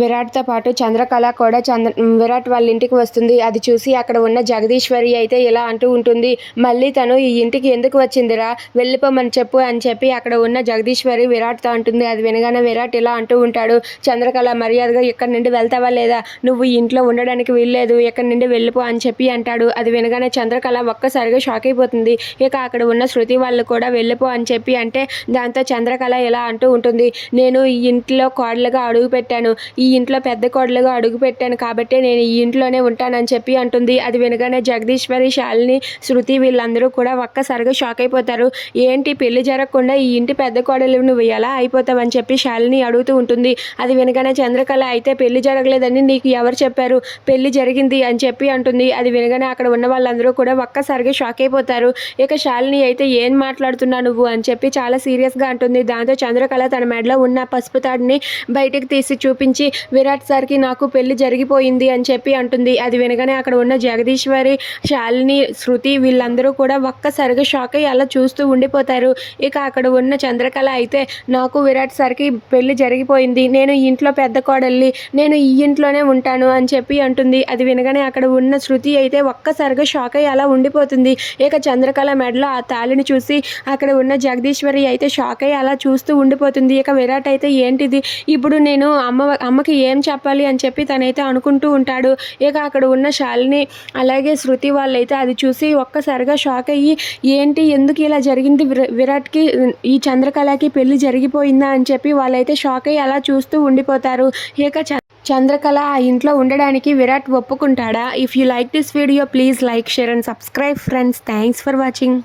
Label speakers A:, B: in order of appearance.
A: విరాట్తో పాటు చంద్రకళ కూడా చంద్ర విరాట్ వాళ్ళ ఇంటికి వస్తుంది. అది చూసి అక్కడ ఉన్న జగదీశ్వరి అయితే ఇలా అంటూ ఉంటుంది. మళ్ళీ తను ఈ ఇంటికి ఎందుకు వచ్చిందిరా? వెళ్ళిపోమని చెప్పు అని చెప్పి అక్కడ ఉన్న జగదీశ్వరి విరాట్తో అంటుంది. అది వినగానే విరాట్ ఇలా అంటూ ఉంటాడు. చంద్రకళ మర్యాదగా ఇక్కడ నుండి వెళ్తావా లేదా? నువ్వు ఇంట్లో ఉండడానికి వీల్లేదు. ఇక్కడ నుండి వెళ్ళిపో అని చెప్పి అంటాడు. అది వినగానే చంద్రకళ ఒక్కసారిగా షాక్ అయిపోతుంది. ఇక అక్కడ ఉన్న శృతి వాళ్ళు కూడా వెళ్ళిపో అని చెప్పి అంటే దాంతో చంద్రకళ ఇలా అంటూ ఉంటుంది. నేను ఈ ఇంట్లో కోడలుగా అడుగు పెట్టాను. ఈ ఈ ఇంట్లో పెద్ద కోడలుగా అడుగు పెట్టాను కాబట్టి నేను ఈ ఇంట్లోనే ఉంటానని చెప్పి అంటుంది. అది వినగానే జగదీశ్వరి శాలిని శృతి వీళ్ళందరూ కూడా ఒక్కసారిగా షాక్ అయిపోతారు. ఏంటి పెళ్ళి జరగకుండా ఈ ఇంటి పెద్ద కోడలు నువ్వు ఎలా అయిపోతావని చెప్పి శాలిని అడుగుతూ ఉంటుంది. అది వినగానే చంద్రకళ అయితే పెళ్ళి జరగలేదని నీకు ఎవరు చెప్పారు? పెళ్ళి జరిగింది అని చెప్పి అంటుంది. అది వినగానే అక్కడ ఉన్న వాళ్ళందరూ కూడా ఒక్కసారిగా షాక్ అయిపోతారు. ఇక శాలిని అయితే ఏం మాట్లాడుతున్నావు నువ్వు అని చెప్పి చాలా సీరియస్గా అంటుంది. దాంతో చంద్రకళ తన మెడలో ఉన్న పసుపు తాడిని బయటకు తీసి చూపించి విరాట్ సార్కి నాకు పెళ్ళి జరిగిపోయింది అని చెప్పి అంటుంది. అది వినగానే అక్కడ ఉన్న జగదీశ్వరి శాలిని శృతి వీళ్ళందరూ కూడా ఒక్కసారిగా షాక్ అయ్యి అలా చూస్తూ ఉండిపోతారు. ఇక అక్కడ ఉన్న చంద్రకళ అయితే నాకు విరాట్ సార్కి పెళ్ళి జరిగిపోయింది. నేను ఈ ఇంట్లో పెద్ద కోడల్ని నేను ఈ ఇంట్లోనే ఉంటాను అని చెప్పి అంటుంది. అది వినగానే అక్కడ ఉన్న శృతి అయితే ఒక్కసారిగా షాక్ అయ్యి అలా ఉండిపోతుంది. ఇక చంద్రకళ మెడలో ఆ తాళిని చూసి అక్కడ ఉన్న జగదీశ్వరి అయితే షాక్ అయ్యి అలా చూస్తూ ఉండిపోతుంది. ఇక విరాట్ అయితే ఏంటిది? ఇప్పుడు నేను అమ్మ అమ్మకి ఏం చెప్పాలి అని చెప్పి తనైతే అనుకుంటూ ఉంటాడు. ఇక అక్కడ ఉన్న శాలిని అలాగే శృతి వాళ్ళైతే అది చూసి ఒక్కసారిగా షాక్ అయ్యి ఏంటి? ఎందుకు ఇలా జరిగింది? విరా- విరాట్కి ఈ చంద్రకళకి పెళ్ళి జరిగిపోయిందా? అని చెప్పి వాళ్ళైతే షాక్ అయ్యి అలా చూస్తూ ఉండిపోతారు. ఇక చ- చంద్రకళ ఆ ఇంట్లో ఉండడానికి Virat ఒప్పుకుంటాడా? If you like this video please like share and subscribe friends thanks for watching